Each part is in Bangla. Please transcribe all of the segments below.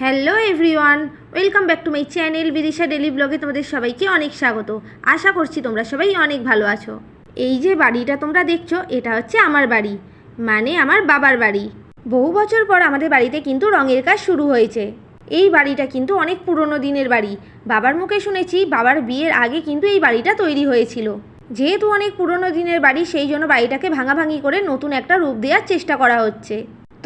Hello everyone, welcome back to my channel Bidisha daily ব্লগে তোমাদের সবাইকে অনেক স্বাগত। আশা করছি তোমরা সবাই অনেক ভালো আছো। এই যে বাড়িটা তোমরা দেখছ, এটা হচ্ছে আমার বাড়ি মানে আমার বাবার বাড়ি। বহু বছর পর আমাদের বাড়িতে কিন্তু রঙের কাজ শুরু হয়েছে। এই বাড়িটা কিন্তু অনেক পুরনো দিনের বাড়ি। বাবার মুখে শুনেছি, বাবার বিয়ের আগে কিন্তু এই বাড়িটা তৈরি হয়েছিল। যেহেতু অনেক পুরনো দিনের বাড়ি, সেই জন্য বাড়িটাকে ভাঙাভাঙি করে নতুন একটা রূপ দেওয়ার চেষ্টা করা হচ্ছে।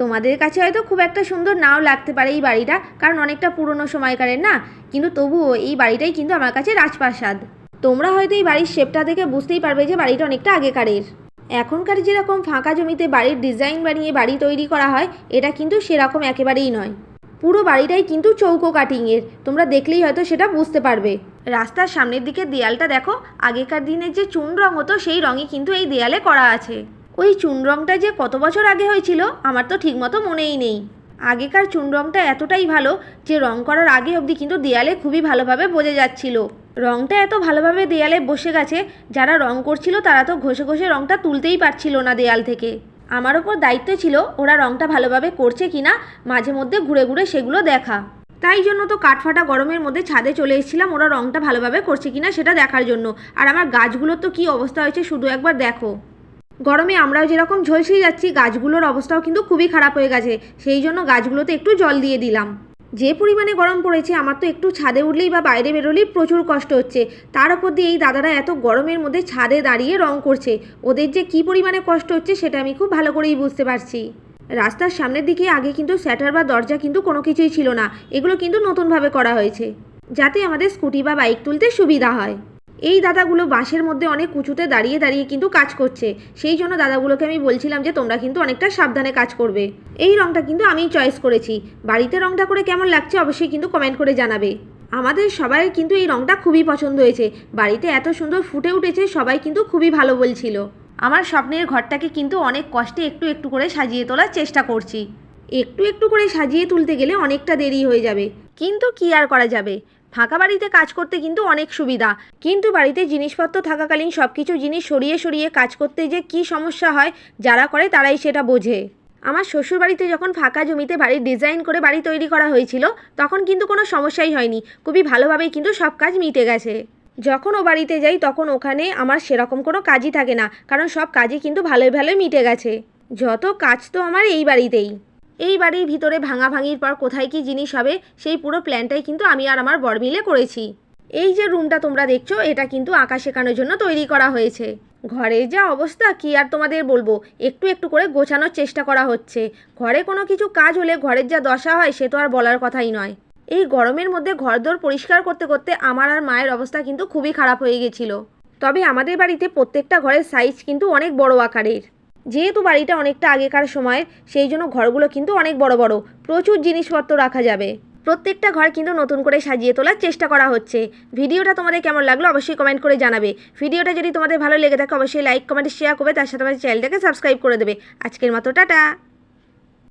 তোমাদের কাছে হয়তো খুব একটা সুন্দর নাও লাগতে পারে এই বাড়িটা, কারণ অনেকটা পুরনো সময়কারের না? কিন্তু তবুও এই বাড়িটাই কিন্তু আমার কাছে রাজপ্রাসাদ। তোমরা হয়তো এই বাড়ির শেপটা দেখে বুঝতেই পারবে যে বাড়িটা অনেকটা আগেকারের। এখনকার যেরকম ফাঁকা জমিতে বাড়ির ডিজাইন বানিয়ে বাড়ি তৈরি করা হয়, এটা কিন্তু সেরকম একেবারেই নয়। পুরো বাড়িটাই কিন্তু চৌকো কাটিংয়ের তোমরা দেখলেই হয়তো সেটা বুঝতে পারবে। রাস্তার সামনের দিকে দেয়ালটা দেখো, আগেকার দিনের যে চুন রং হতো, সেই রঙই কিন্তু এই দেয়ালে করা আছে। ওই চুন রংটা যে কত বছর আগে হয়েছিল, আমার তো ঠিকমতো মনেই নেই। আগেকার চুন রংটা এতটাই ভালো যে রং করার আগে অবধি কিন্তু দেয়ালে খুবই ভালোভাবে বোঝা যাচ্ছিল। রংটা এত ভালোভাবে দেয়ালে বসে গেছে, যারা রং করছিল তারা তো ঘষে ঘষে রংটা তুলতেই পারছিল না দেয়াল থেকে। আমার ওপর দায়িত্ব ছিল ওরা রংটা ভালোভাবে করছে কিনা মাঝে মধ্যে ঘুরে ঘুরে সেগুলো দেখা। তাই জন্য তো কাঠফাটা গরমের মধ্যে ছাদে চলে এসেছিলাম ওরা রংটা ভালোভাবে করছে কিনা সেটা দেখার জন্য। আর আমার গাছগুলোর তো কী অবস্থা হয়েছে শুধু একবার দেখো। গরমে আমরাও যেরকম ঝলসে যাচ্ছি, গাছগুলোর অবস্থাও কিন্তু খুবই খারাপ হয়ে গেছে। সেই জন্য গাছগুলোতে একটু জল দিয়ে দিলাম। যে পরিমাণে গরম পড়েছে, আমার তো একটু ছাদে উঠলেই বা বাইরে বেরোলেই প্রচুর কষ্ট হচ্ছে। তার উপর দিয়ে এই দাদারা এত গরমের মধ্যে ছাদে দাঁড়িয়ে রং করছে। ওদের যে কী পরিমাণে কষ্ট হচ্ছে, সেটা আমি খুব ভালো করেই বুঝতে পারছি। রাস্তার সামনের দিকে আগে কিন্তু স্যাটার বা দরজা কিন্তু কোনো কিছুই ছিল না। এগুলো কিন্তু নতুনভাবে করা হয়েছে। যাতে আমাদের স্কুটি বা বাইক তুলতে সুবিধা হয়। এই দাদাগুলো বাঁশের মধ্যে অনেক উঁচুতে দাঁড়িয়ে দাঁড়িয়ে কিন্তু কাজ করছে। সেই জন্য দাদাগুলোকে আমি বলছিলাম যে, তোমরা কিন্তু অনেকটা সাবধানে কাজ করবে। এই রংটা কিন্তু আমি চয়েস করেছি। বাড়িতে রংটা করে কেমন লাগছে অবশ্যই কিন্তু কমেন্ট করে জানাবে। আমাদের সবাই কিন্তু এই রংটা খুবই পছন্দ হয়েছে। বাড়িতে এত সুন্দর ফুটে উঠেছে, সবাই কিন্তু খুবই ভালো বলছিল। আমার স্বপ্নের ঘরটাকে কিন্তু অনেক কষ্টে একটু একটু করে সাজিয়ে তোলার চেষ্টা করছি। একটু একটু করে সাজিয়ে তুলতে গেলে অনেকটা দেরি হয়ে যাবে। কিন্তু কি আর করা যাবে? ফাঁকা বাড়িতে কাজ করতে কিন্তু অনেক সুবিধা। কিন্তু বাড়িতে জিনিসপত্র থাকাকালীন সব কিছু জিনিস সরিয়ে সরিয়ে কাজ করতে যে কি সমস্যা হয়, যারা করে তারাই সেটা বোঝে। আমার শ্বশুর বাড়িতে যখন ফাঁকা জমিতে বাড়ির ডিজাইন করে বাড়ি তৈরি করা হয়েছিল, তখন কিন্তু কোনো সমস্যাই হয়নি। খুবই ভালোভাবেই কিন্তু সব কাজ মিটে গেছে। যখন ও বাড়িতে যাই, তখন ওখানে আমার সেরকম কোনো কাজই থাকে না, কারণ সব কাজই কিন্তু ভালোই ভালোই মিটে গেছে। যত কাজ তো আমার এই বাড়িতেই। এই বাড়ির ভিতরে ভাঙা ভাঙির পর কোথায় কি জিনিস হবে, সেই পুরো প্ল্যানটাই কিন্তু আমি আর আমার বর মিলে করেছি। এই যে রুমটা তোমরা দেখছ, এটা কিন্তু আঁকা শেখানোর জন্য তৈরি করা হয়েছে। ঘরের যা অবস্থা, কি আর তোমাদের বলব? একটু একটু করে গোছানোর চেষ্টা করা হচ্ছে। ঘরে কোনো কিছু কাজ হলে ঘরের যা দশা হয়, সে তো আর বলার কথাই নয়। এই গরমের মধ্যে ঘরদোর পরিষ্কার করতে করতে আমার আর মায়ের অবস্থা কিন্তু খুবই খারাপ হয়ে গেছিল। তবে আমাদের বাড়িতে প্রত্যেকটা ঘরের সাইজ কিন্তু অনেক বড় আকারের। যেহেতু বাড়িটা অনেকটা আগেকার সময়ের সেই জন্য ঘরগুলো কিন্তু অনেক বড় বড়। প্রচুর জিনিসপত্র রাখা যাবে। প্রত্যেকটা ঘর কিন্তু নতুন করে সাজিয়ে তোলার চেষ্টা করা হচ্ছে। ভিডিওটা তোমাদের কেমন লাগল অবশ্যই কমেন্ট করে জানাবে। ভিডিওটা যদি তোমাদের ভালো লেগে থাকে, অবশ্যই লাইক কমেন্ট শেয়ার করবে। তার সাথে আমাদের চ্যানেলটাকে সাবস্ক্রাইব করে দেবে। আজকের মতো, টাটা!